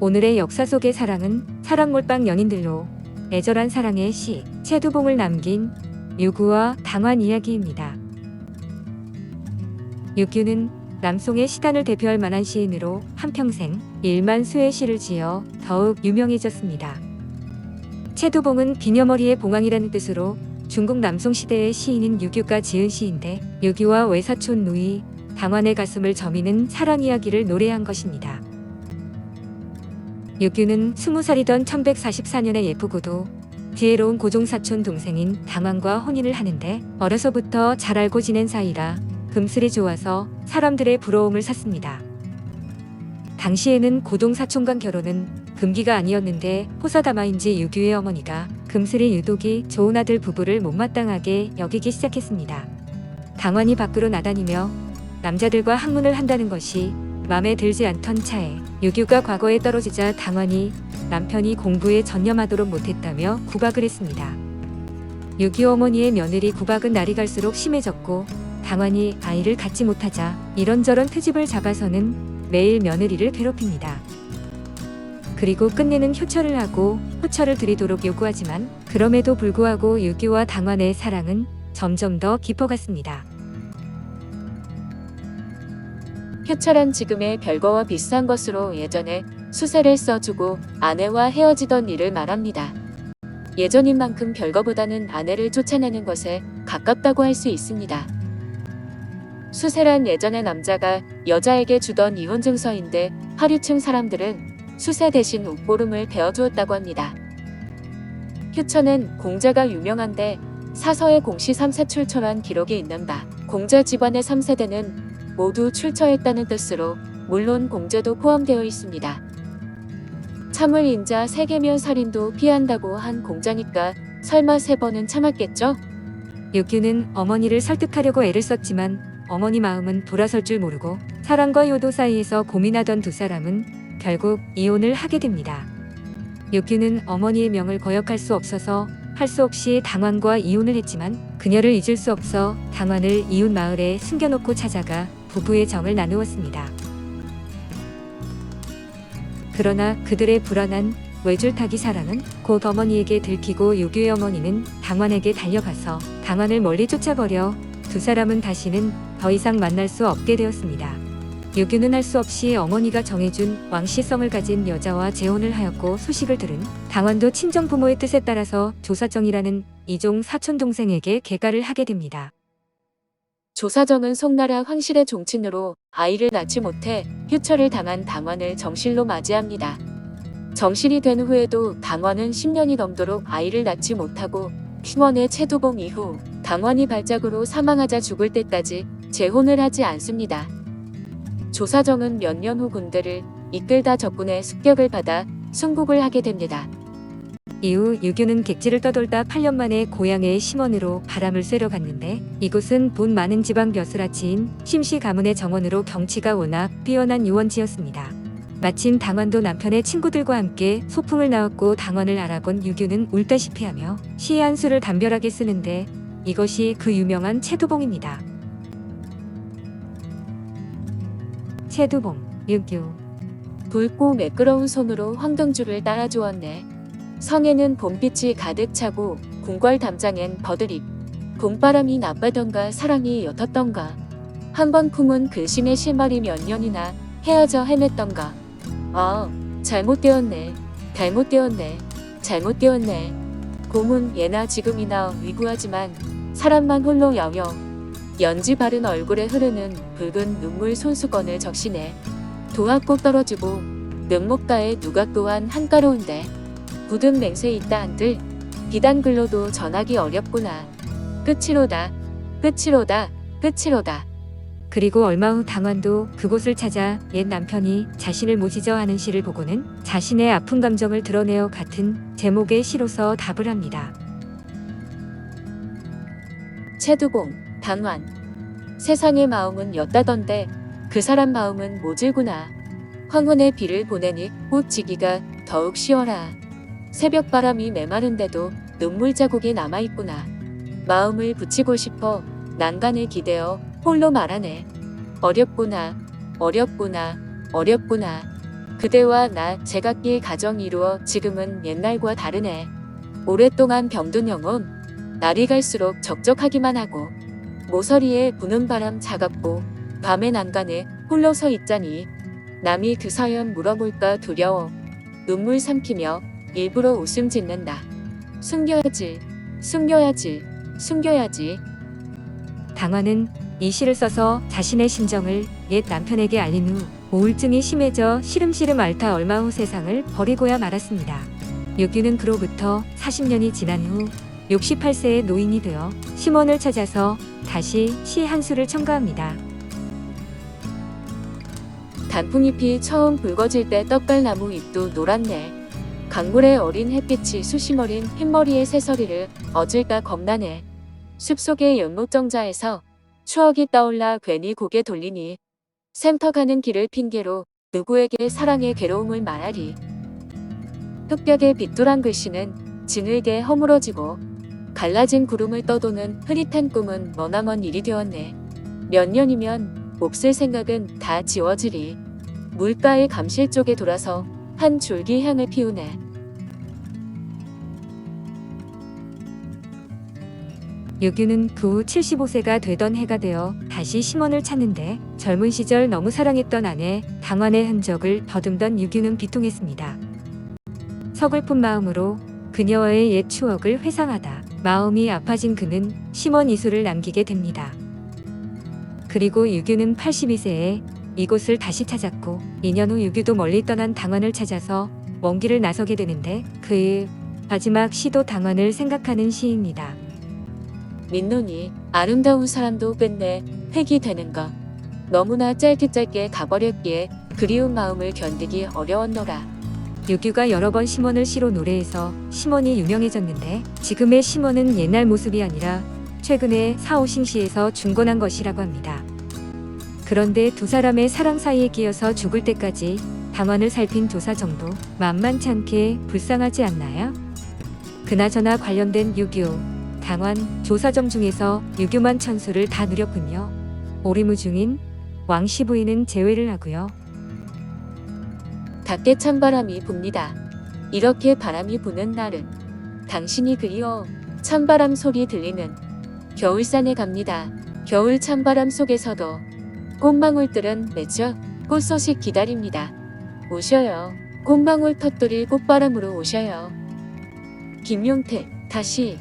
오늘의 역사 속의 사랑은 사랑 몰빵 연인들로 애절한 사랑의 시 채두봉을 남긴 유구와 당환 이야기입니다. 유규는 남송의 시단을 대표할 만한 시인으로 한평생 일만 수의 시를 지어 더욱 유명해졌습니다. 채두봉은 비녀머리의 봉황이라는 뜻으로 중국 남송 시대의 시인인 유규가 지은 시인데 유규와 외사촌 누이 당환의 가슴을 저미는 사랑 이야기를 노래한 것입니다. 유규는 20살이던 1144년에 예쁘고도 지혜로운 고종사촌 동생인 당환과 혼인을 하는데 어려서부터 잘 알고 지낸 사이라 금슬이 좋아서 사람들의 부러움을 샀습니다. 당시에는 고종사촌 간 결혼은 금기가 아니었는데 호사다마인지 유규의 어머니가 금슬이 유독이 좋은 아들 부부를 못마땅하게 여기기 시작했습니다. 당환이 밖으로 나다니며 남자들과 학문을 한다는 것이 마음에 들지 않던 차에 유규가 과거에 떨어지자 당환이 남편이 공부에 전념하도록 못했다며 구박을 했습니다. 유규 어머니의 며느리 구박은 날이 갈수록 심해졌고 당환이 아이를 갖지 못하자 이런저런 트집을 잡아서는 매일 며느리를 괴롭힙니다. 그리고 끝내는 효철을 하고 호철을 드리도록 요구하지만 그럼에도 불구하고 유규와 당환의 사랑은 점점 더 깊어갔습니다. 효철한 지금의 별거와 비슷한 것으로 예전에 수세를 써주고 아내와 헤어지던 일을 말합니다. 예전인 만큼 별거보다는 아내를 쫓아내는 것에 가깝다고 할 수 있습니다. 수세란 예전의 남자가 여자에게 주던 이혼 증서인데 하류층 사람들은 수세 대신 옥보름을 베어주었다고 합니다. 효천은 공자가 유명한데 사서에 공시 3세 출처란 기록이 있는 바 공자 집안의 3세대는 모두 출처했다는 뜻으로 물론 공제도 포함되어 있습니다. 참을 인자 세계면 살인도 피한다고 한 공자니까 설마 세 번은 참았겠죠? 유규는 어머니를 설득하려고 애를 썼지만 어머니 마음은 돌아설 줄 모르고 사랑과 효도 사이에서 고민하던 두 사람은 결국 이혼을 하게 됩니다. 유규는 어머니의 명을 거역할 수 없어서 할 수 없이 당환과 이혼을 했지만 그녀를 잊을 수 없어 당환을 이웃 마을에 숨겨놓고 찾아가 부부의 정을 나누었습니다. 그러나 그들의 불안한 외줄타기 사랑은 곧 어머니에게 들키고 유규의 어머니는 당환에게 달려가서 당환을 멀리 쫓아버려 두 사람은 다시는 더 이상 만날 수 없게 되었습니다. 유규는 할 수 없이 어머니가 정해준 왕시성을 가진 여자와 재혼을 하였고 소식을 들은 당환도 친정 부모의 뜻에 따라서 조사정이라는 이종 사촌 동생에게 개가를 하게 됩니다. 조사정은 송나라 황실의 종친으로 아이를 낳지 못해 휴처를 당한 당원을 정실로 맞이합니다. 정실이 된 후에도 당원은 10년이 넘도록 아이를 낳지 못하고 핑원의 채두봉 이후 당원이 발작으로 사망하자 죽을 때까지 재혼을 하지 않습니다. 조사정은 몇 년 후 군대를 이끌다 적군의 습격을 받아 순국을 하게 됩니다. 이후 유교는 객지를 떠돌다 8년 만에 고향의 심원으로 바람을 쐬러 갔는데 이곳은 본 많은 지방 벼슬아치인 심시 가문의 정원으로 경치가 워낙 뛰어난 유원지였습니다. 마침 당원도 남편의 친구들과 함께 소풍을 나왔고 당원을 알아본 유교는 울다시피 하며 시의 한 수를 담벼락에 쓰는데 이것이 그 유명한 채두봉입니다. 채두봉, 유교, 붉고 매끄러운 손으로 황등주를 따라 주었네. 성에는 봄빛이 가득 차고 궁궐 담장엔 버드립. 봄바람이 나빠던가 사랑이 옅었던가. 한 번 품은 근심의 실말이 몇 년이나 헤어져 헤맸던가. 아, 잘못되었네. 잘못되었네. 잘못되었네. 곰은 예나 지금이나 위구하지만 사람만 홀로 여여. 연지 바른 얼굴에 흐르는 붉은 눈물 손수건을 적시네. 도합꼭 떨어지고 면목가에 누가 또한 한가로운데 굳은 맹세 있다 한들 비단 글로도 전하기 어렵구나. 끝이로다. 끝이로다. 끝이로다. 그리고 얼마 후 당환도 그곳을 찾아 옛 남편이 자신을 모지저 하는 시를 보고는 자신의 아픈 감정을 드러내어 같은 제목의 시로서 답을 합니다. 채두봉, 단환. 세상의 마음은 옅다던데 그 사람 마음은 모질구나. 황혼의 비를 보내니 꽃지기가 더욱 쉬어라. 새벽 바람이 메마른데도 눈물 자국이 남아있구나. 마음을 붙이고 싶어 난간을 기대어 홀로 말하네. 어렵구나, 어렵구나, 어렵구나. 그대와 나 제각기 가정 이루어 지금은 옛날과 다르네. 오랫동안 병든 영혼. 날이 갈수록 적적하기만 하고 모서리에 부는 바람 차갑고 밤의 난간에 홀로 서 있자니 남이 그 사연 물어볼까 두려워 눈물 삼키며 일부러 웃음 짓는다. 숨겨야지, 숨겨야지, 숨겨야지. 당화는 이 시를 써서 자신의 심정을 옛 남편에게 알린 후 우울증이 심해져 시름시름 앓다 얼마 후 세상을 버리고야 말았습니다. 유규는 그로부터 40년이 지난 후 68세의 노인이 되어 심원을 찾아서 다시 시 한 수를 첨가합니다. 단풍잎이 처음 붉어질 때 떡갈나무 잎도 노랗네. 강물의 어린 햇빛이 수심 어린 흰머리의 새서리를 어질까 겁나네. 숲속의 연못정자에서 추억이 떠올라 괜히 고개 돌리니 샘터 가는 길을 핑계로 누구에게 사랑의 괴로움을 말하리. 흙벽의 빗dur한 글씨는 진흙에 허물어지고 갈라진 구름을 떠도는 흐릿한 꿈은 머나먼 일이 되었네. 몇 년이면 몹쓸 생각은 다 지워지리. 물가의 감실 쪽에 돌아서 한 줄기 향을 피우네. 유규는 그 후 75세가 되던 해가 되어 다시 심원을 찾는데 젊은 시절 너무 사랑했던 아내 당환의 흔적을 더듬던 유규는 비통했습니다. 서글픈 마음으로 그녀와의 옛 추억을 회상하다 마음이 아파진 그는 심원 이수를 남기게 됩니다. 그리고 유규는 82세에 이곳을 다시 찾았고 2년 후 유규도 멀리 떠난 당환을 찾아서 먼 길을 나서게 되는데 그의 마지막 시도 당환을 생각하는 시입니다. 민노니 아름다운 사람도 끝내 획이 되는 것. 너무나 짧게 짧게 가버렸기에 그리운 마음을 견디기 어려웠노라. 유규가 여러 번 심원을 시로 노래해서 심원이 유명해졌는데 지금의 심원은 옛날 모습이 아니라 최근에 사오싱시에서 중건한 것이라고 합니다. 그런데 두 사람의 사랑 사이에 끼어서 죽을 때까지 당환을 살핀 조사 정도 만만치 않게 불쌍하지 않나요? 그나저나 관련된 유교, 당환, 조사정 중에서 유교만 천수를 다 누렸군요. 오리무중인 왕씨 부인은 제외를 하고요. 닭게 찬바람이 붑니다. 이렇게 바람이 부는 날은 당신이 그리워 찬바람 소리 들리는 겨울산에 갑니다. 겨울 찬바람 속에서도 꽃망울들은 맺혀 꽃 소식 기다립니다. 오셔요. 꽃망울 터뜨릴 꽃바람으로 오셔요. 김용택 다시